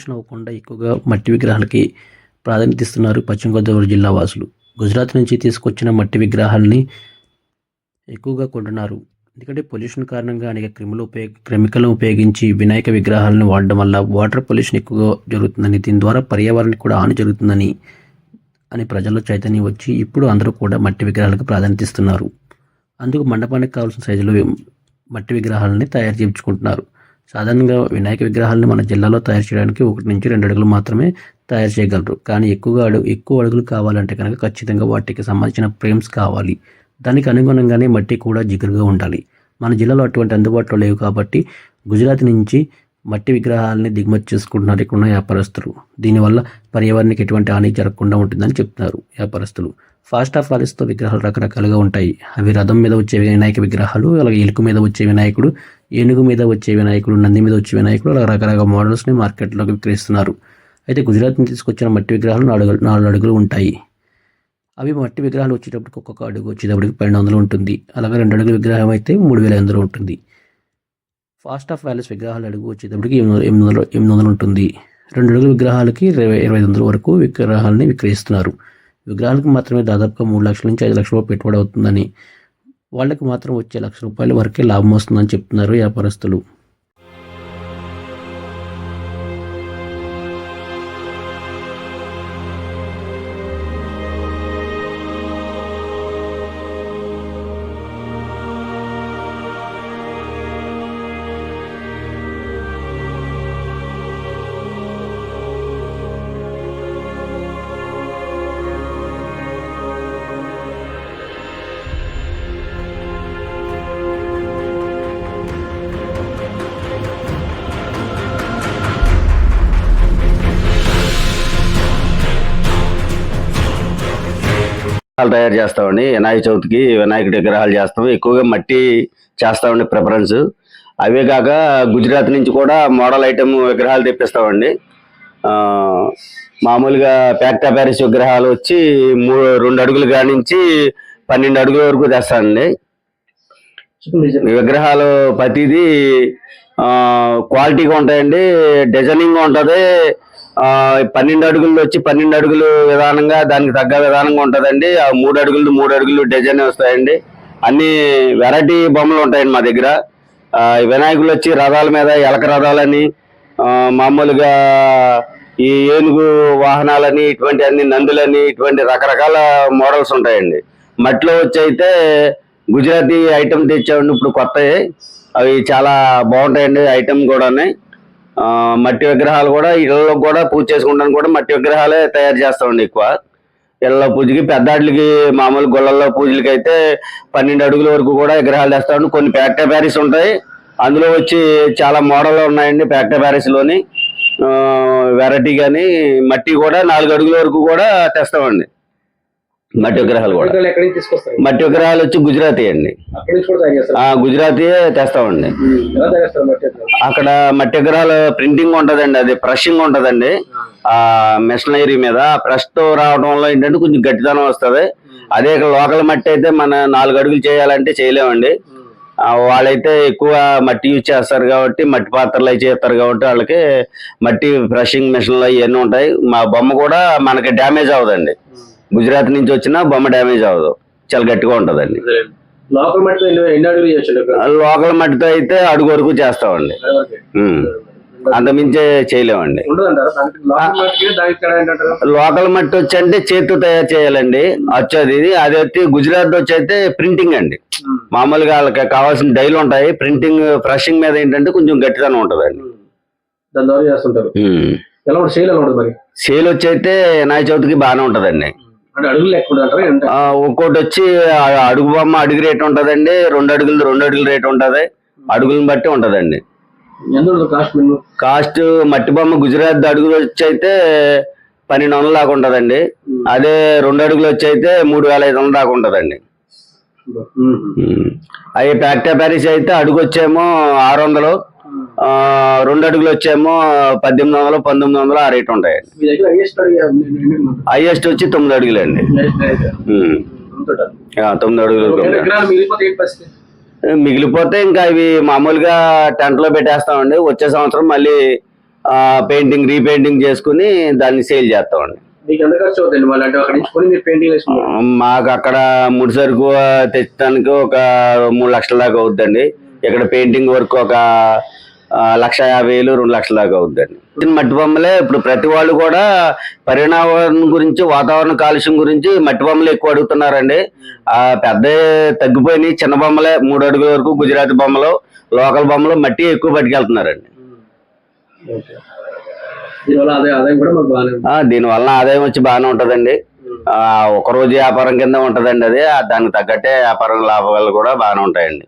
Pollution అవ్వకుండా ఎక్కువగా మట్టి విగ్రహాలకి ప్రాధాన్యత ఇస్తున్నారు పశ్చిమ గోదావరి జిల్లా వాసులు. గుజరాత్ నుంచి తీసుకొచ్చిన మట్టి విగ్రహాలని ఎక్కువగా కొంటున్నారు. ఎందుకంటే పొల్యూషన్ కారణంగా అనేక క్రిములు ఉపయోగ క్రిమికలను ఉపయోగించి వినాయక విగ్రహాలను వాడడం వల్ల వాటర్ పొల్యూషన్ ఎక్కువగా జరుగుతుందని దీని ద్వారా పర్యావరణానికి కూడా హాని జరుగుతుందని అని ప్రజల్లో చైతన్యం వచ్చి ఇప్పుడు అందరూ కూడా మట్టి విగ్రహాలకు ప్రాధాన్యత ఇస్తున్నారు. అందుకు మండపానికి కావాల్సిన సైజులో మట్టి విగ్రహాలని తయారు చేయించుకుంటున్నారు. సాధారణంగా వినాయక విగ్రహాలను మన జిల్లాలో తయారు చేయడానికి ఒకటి నుంచి రెండు అడుగులు మాత్రమే తయారు చేయగలరు. కానీ ఎక్కువగా అడుగు ఎక్కువ అడుగులు కావాలంటే కనుక ఖచ్చితంగా వాటికి సంబంధించిన ఫ్రేమ్స్ కావాలి. దానికి అనుగుణంగానే మట్టి కూడా జిగురుగా ఉండాలి. మన జిల్లాలో అటువంటి అందుబాటులో లేవు కాబట్టి గుజరాత్ నుంచి మట్టి విగ్రహాలని దిగుమతి చేసుకుంటున్నారు ఇక్కడ ఉన్న వ్యాపారస్తులు. దీనివల్ల పర్యావరణానికి ఎటువంటి హాని జరగకుండా ఉంటుందని చెప్తున్నారు వ్యాపారస్తులు. ఫాస్ట్ ఆఫ్ ఆలిస్తో విగ్రహాలు రకరకాలుగా ఉంటాయి. అవి రథం మీద వచ్చే వినాయక విగ్రహాలు అలాగే ఎలుక మీద వచ్చే వినాయకుడు ఏనుగు మీద వచ్చే వినాయకుడు నంది మీద వచ్చే వినాయకుడు అలా రకరకాల మోడల్స్ని మార్కెట్లోకి విక్రయిస్తున్నారు. అయితే గుజరాత్ నుంచి తీసుకొచ్చిన మట్టి విగ్రహాలు నాలుగు నాలుగు అడుగులు ఉంటాయి. అవి మట్టి విగ్రహాలు వచ్చేటప్పటికి ఒక్కొక్క అడుగు వచ్చేటప్పటికి పన్నెండు వందలు ఉంటుంది. అలాగే రెండు అడుగుల విగ్రహం అయితే మూడు వేల ఐదు ఉంటుంది. ఫాస్ట్ ఆఫ్ వ్యాలీస్ విగ్రహాలు అడుగు వచ్చేటప్పటికి ఎనిమిది వందల ఎనిమిది వందలు ఎనిమిది వందలు ఉంటుంది. రెండు అడుగుల విగ్రహాలకి ఇరవై ఇరవై ఐదు వందల వరకు విగ్రహాలని విక్రయిస్తున్నారు. విగ్రహాలకు మాత్రమే దాదాపుగా మూడు లక్షల నుంచి ఐదు లక్షల రూపాయలు పెట్టుబడి అవుతుందని వాళ్ళకి మాత్రం వచ్చే లక్ష రూపాయల వరకే లాభం వస్తుందని చెప్తున్నారు వ్యాపారస్తులు. విగ్రహాలు తయారు చేస్తామండి. వినాయక చవితికి వినాయకుడి విగ్రహాలు చేస్తాం. ఎక్కువగా మట్టి చేస్తామండి ప్రిఫరెన్స్. అవే కాక గుజరాత్ నుంచి కూడా మోడల్ ఐటమ్ విగ్రహాలు తెప్పిస్తామండి. మామూలుగా ప్యాక్టా ప్యారిస్ విగ్రహాలు వచ్చి మూడు రెండు అడుగులు కానించి పన్నెండు అడుగుల వరకు తెస్తానండి. విగ్రహాలు ప్రతిదీ క్వాలిటీగా ఉంటాయండి. డిజైనింగ్ ఉంటుంది. పన్నెండు అడుగులు వచ్చి పన్నెండు అడుగులు విధానంగా దానికి తగ్గ విధానంగా ఉంటుందండి. ఆ మూడు అడుగులు మూడు అడుగులు డిజైన్ వస్తాయండి. అన్ని వెరైటీ బొమ్మలు ఉంటాయండి మా దగ్గర. వినాయకులు వచ్చి రథాల మీద ఎలక రథాలని మామూలుగా ఈ ఏనుగు వాహనాలని ఇటువంటి అన్ని నందులని ఇటువంటి రకరకాల మోడల్స్ ఉంటాయండి. మట్టిలో వచ్చి అయితే గుజరాతీ ఐటమ్ తెచ్చామండి. ఇప్పుడు కొత్తవి. అవి చాలా బాగుంటాయండి ఐటమ్ కూడా మట్టి విగ్రహాలు కూడా ఇళ్ళలో కూడా పూజ చేసుకుంటాను కూడా మట్టి విగ్రహాలే తయారు చేస్తామండి ఎక్కువ. ఇళ్ళ పూజకి పెద్దాట్లకి మామూలు గుళ్ళల్లో పూజలకి అయితే పన్నెండు అడుగుల వరకు కూడా విగ్రహాలు తెస్తామండి కొన్ని ప్యాక్టా ప్యారీస్ ఉంటాయి. అందులో వచ్చి చాలా మోడల్ ఉన్నాయండి ప్యాక్టా ప్యారీస్లోని. వెరైటీ కానీ మట్టి కూడా నాలుగు అడుగుల వరకు కూడా తెస్తామండి. మట్టి విగ్రహాలు కూడా. మట్టి విగ్రహాలు వచ్చి గుజరాతీ అండి. అక్కడి నుంచి కూడా తయారు చేస్తారు? ఆ గుజరాతీ తెస్తామండి? అక్కడ మట్టి విగ్రహాలు ప్రింటింగ్ ఉంటదండి అది బ్రషింగ్ ఉంటదండి. ఆ మిషనరీ మీద ప్రెస్తో రావడం వల్ల ఏంటంటే కొంచెం గట్టిదనం వస్తది. అదే ఇక్కడ లోకల్ మట్టి అయితే మన నాలుగు అడుగులు చేయాలంటే చేయలేమండి. వాళ్ళైతే ఎక్కువ మట్టి యూజ్ చేస్తారు కాబట్టి మట్టి పాత్రలు అవి చేస్తారు కాబట్టి వాళ్ళకి మట్టి బ్రషింగ్ మిషన్లు ఇవన్నీ ఉంటాయి. మా బొమ్మ కూడా మనకి డ్యామేజ్ అవ్వదండి. గుజరాత్ నుంచి వచ్చినా బొమ్మ డ్యామేజ్ అవ్వదు. చాలా గట్టిగా ఉంటదండి. లోకల్ మట్టితో లోకల్ మట్టితో అయితే అడుగు వరకు చేస్తామండి. ఉమ్. అంతమించే చేయలేమండి. లోకల్ మట్టి వచ్చి అంటే చేతితో తయారు చేయాలండి. వచ్చేది ఇది. అది వచ్చి గుజరాత్ వచ్చి అయితే ప్రింటింగ్ అండి. మామూలుగా వాళ్ళకి కావాల్సిన డైలు ఉంటాయి. ప్రింటింగ్ ఫ్రెషింగ్ మీద ఏంటంటే కొంచెం ఎలా ఉంటుంది? మరి? సేల్ వచ్చి అయితే వినాయక చవితికి బాగానే ఉంటదండి. ఒక్కోటి వచ్చి అడుగు బొమ్మ అడుగు రేట్ ఉంటదండి. రెండు అడుగులు రెండు అడుగుల రేట్ ఉంటది. అడుగులను బట్టి ఉంటదండి. కాస్ట్ మట్టి బొమ్మ గుజరాత్ అడుగులు వచ్చి అయితే పన్నెండు వందల దాకా ఉంటదండి. అదే రెండు అడుగులు వచ్చి అయితే మూడు వేల ఐదు వందల దాకా ఉంటదండి. అవి ప్యాక్టా ప్యారిస్ అయితే అడుగు వచ్చేమో ఆరు వందలు. రెండు అడుగులు వచ్చేమో పద్దెనిమిది వందలు పంతొమ్మిది వందలు ఆ రేట్ ఉంటాయి. హైయెస్ట్ వచ్చి తొమ్మిది అడుగులు అండి తొమ్మిది. అడుగులు మిగిలిపోతే ఇంకా ఇవి మామూలుగా టెంట్లో పెట్టేస్తామండి. వచ్చే సంవత్సరం మళ్ళీ పెయింటింగ్ రీపెయింటింగ్ చేసుకుని దాన్ని సేల్ చేస్తామండి. మీకు అక్కడ ముడి సరుకు తెచ్చడానికి ఒక మూడు లక్షల దాకా అవుద్దండి. ఇక్కడ పెయింటింగ్ వర్క్ ఒక లక్ష యాభై వేలు రెండు లక్షల దాకా అవుద్దండి. ఇది మట్టి బొమ్మలే ఇప్పుడు ప్రతి వాళ్ళు కూడా పరిణామం గురించి వాతావరణ కాలుష్యం గురించి మట్టి బొమ్మలు ఎక్కువ అడుగుతున్నారండి. ఆ పెద్ద తగ్గిపోయినాయి చిన్న బొమ్మలే మూడు అడుగుల వరకు గుజరాతీ బొమ్మలు లోకల్ బొమ్మలు మట్టి ఎక్కువ పట్టుకెళ్తున్నారండి. దీనివల్ల ఆదాయం వచ్చి బాగానే ఉంటదండి. ఆ, ఒక రోజు వ్యాపారం కింద ఉంటదండి అది. దానికి తగ్గట్టే వ్యాపారం లాభాలు కూడా బాగానే ఉంటాయండి.